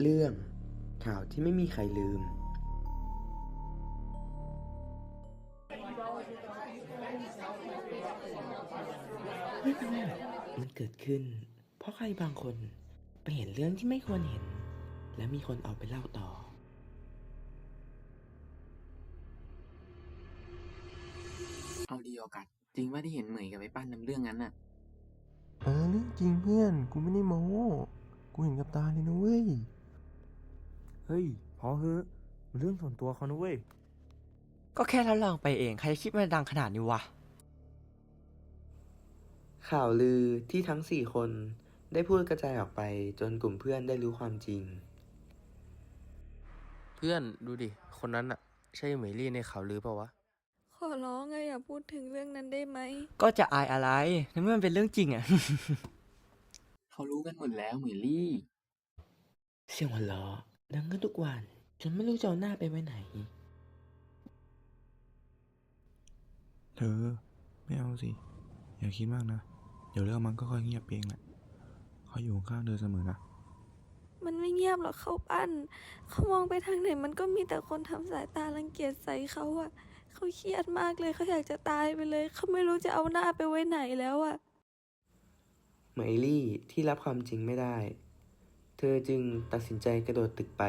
เรื่อง ข่าวที่ไม่มีใครลืม มันเกิดขึ้น เพราะใครบางคนไปเห็นเรื่องที่ไม่ควรเห็น และมีคนเอาไปเล่าต่อ เอาดีออกัสจริงว่าที่เห็นเหมยกับไอ้ปั้นนำเรื่องนั้นน่ะ เออเรื่องจริงเพื่อน กูไม่ได้โม้ กูเห็นกับตาเลยนะเว้ย เฮ้ย พอเถอะมันเรื่องส่วนตัวเขานะเว้ย ก็แค่ทดลองไปเอง ใครจะคิดว่ามันดังขนาดนี้วะ ข่าวลือที่ทั้งสี่คนได้พูดกระจายออกไปจนกลุ่มเพื่อนได้รู้ความจริง เพื่อนดูดิ คนนั้นอะใช่เหมยลี่ในข่าวลือเปล่าวะ ขอร้องอะอย่าพูดถึงเรื่องนั้นได้ไหม ก็จะอายอะไรในเมื่อมันเป็นเรื่องจริงอะ เขารู้กันหมดแล้วเหมยลี่ เสียงหัวเราะ ดังขึ้นทุกวันจนไม่รู้จะเอาหน้าไปไว้ไหน เธอ ไม่เอาสิ อย่าคิดมากนะ เดี๋ยวเรื่องมันก็ค่อยเงียบเองแหละเขาอยู่ข้างเธอเสมอนะ มันไม่เงียบหรอกเขาปั้น เขามองไปทางไหนมันก็มีแต่คนทำสายตารังเกียจใส่เขาอะเขาเครียดมากเลยเขาอยากจะตายไปเลย เขาไม่รู้จะเอาหน้าไปไว้ไหนแล้วอะเหมยลี่ที่รับความจริงไม่ได้ เธอจึงตัดสินใจกระโดดตึกไป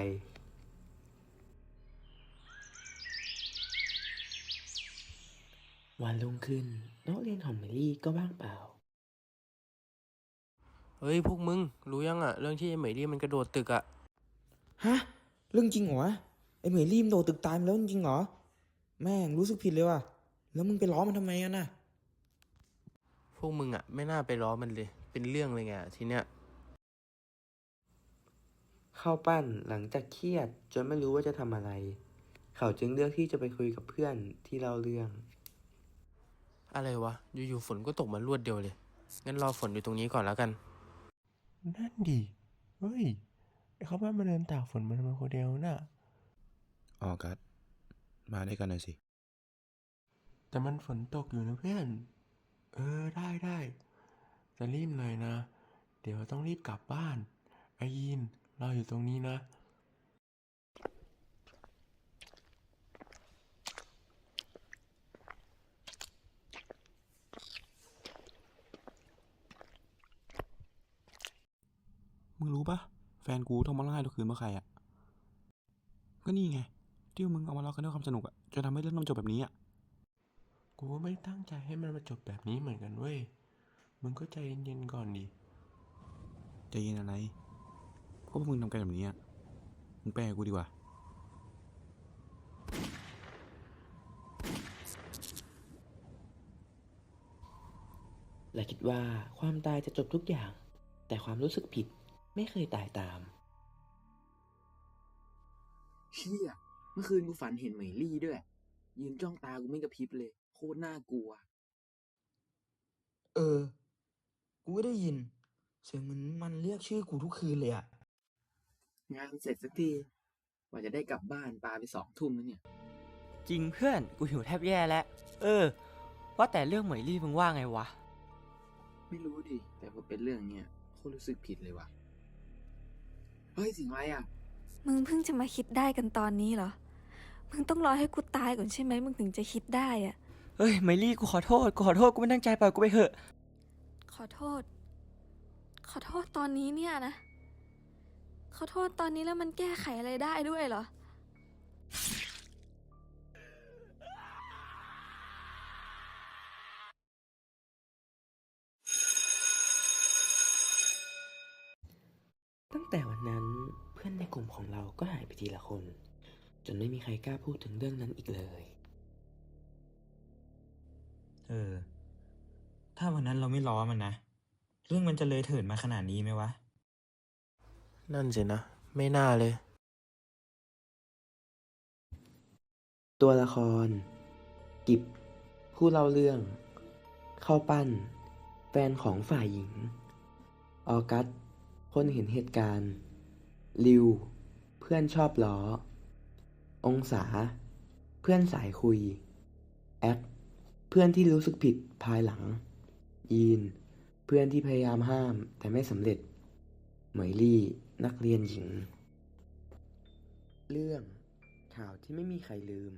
วันรุ่งขึ้นโต๊ะเรียนของเหมยลี่ก็ว่างเปล่า เฮ้ย พวกมึง รู้ยังอะเรื่องที่ไอ้เหมยลี่มันกระโดดตึกอะฮะ เรื่องจริงเหรอวะไอ้เหมยรีมนโดดตึกตายมาแล้วจริงเหรอ แม่งรู้สึกผิดเลยว่ะ แล้วมึงไปล้อมันทำไมกันน่ะ พวกมึงอะไม่น่าไปล้อมันเลย เป็นเรื่องเลยไงทีเนี้ย เข้าปั้นหลังจากเครียดจนไม่รู้ว่าจะทำอะไร เขาจึงเลือกที่จะไปคุยกับเพื่อนที่เล่าเรื่อง อะไรวะ อยู่ๆฝนก็ตกมารวดเดียวเลย งั้นรอฝนอยู่ตรงนี้ก่อนแล้วกัน นั่นดิเฮ้ยไอ้เขาบ้านมาเดินตากฝนมาทำไมคนเดียวน่ะออกัสมาด้วยกันหน่อยสิ แต่มันฝนตกอยู่นะเพื่อน เออได้ได้จะรีบหน่อยนะ เดี๋ยวต้องรีบกลับบ้านไอยิน รออยู่ตรงนี้นะ มึงรู้ปะแฟนกูโทรมาไล่ทุกคืนเมื่อใครอะก็นี่ไง ที่มึงเอามาล้อกันด้วยความสนุกอะจนทำให้เรื่องมันจบแบบนี้อะกูก็ไม่ตั้งใจให้มันมาจบแบบนี้เหมือนกันเว้ย มึงก็ใจเย็นๆก่อนดิ ใจเย็นอะไร เพราะพวกมึงทำกันแบบนี้อะมึงไปกับกูดีกว่า และคิดว่าความตายจะจบทุกอย่าง แต่ความรู้สึกผิดไม่เคยตายตาม เชี่ยเมื่อคืนกูฝันเห็นเหมยลี่ด้วย ยืนจ้องตากูไม่กระพริบเลย โคตรน่ากลัว เออ กูก็ได้ยิน เสียงเหมือนมันเรียกชื่อกูทุกคืนเลยอะ งานเสร็จสักทีกว่าจะได้กลับบ้านปาไปสองทุ่มแล้วเนี่ย จริงเพื่อนกูหิวแทบแย่แล้ว เออ ว่าแต่เรื่องเหมยลี่มึงว่าไงวะ ไม่รู้ดิ แต่พอเป็นเรื่องเนี้ยโคตรรู้สึกผิดเลยว่ะ เฮ้ยเสิงอะไรอะ มึงเพิ่งจะมาคิดได้กันตอนนี้เหรอ มึงต้องรอให้กูตายก่อนใช่ไหมมึงถึงจะคิดได้อะเฮ้ยเหมยลี่กูขอโทษ กูขอโทษ กูไม่ตั้งใจปล่อยกูไปเถอะ ขอโทษ ขอโทษตอนนี้เนี่ยนะ ขอโทษตอนนี้แล้วมันแก้ไขอะไรได้ด้วยเหรอ ตั้งแต่วันนั้นเพื่อนในกลุ่มของเราก็หายไปทีละคน จนไม่มีใครกล้าพูดถึงเรื่องนั้นอีกเลย เออ ถ้าวันนั้นเราไม่ล้อมันนะ เรื่องมันจะเลยเถิดมาขนาดนี้ไหมวะ นั่นสินะ ไม่น่าเลย ตัวละคร กิบ ผู้เล่าเรื่อง เข้าปั้น แฟนของฝ่ายหญิง ออกัส คนเห็นเหตุการณ์ริว เพื่อนชอบล้อ องศา เพื่อนสายคุย แอคเพื่อนที่รู้สึกผิดภายหลัง ยีน เพื่อนที่พยายามห้ามแต่ไม่สำเร็จ เมยลี่ นักเรียนหญิง เรื่องข่าวที่ไม่มีใครลืม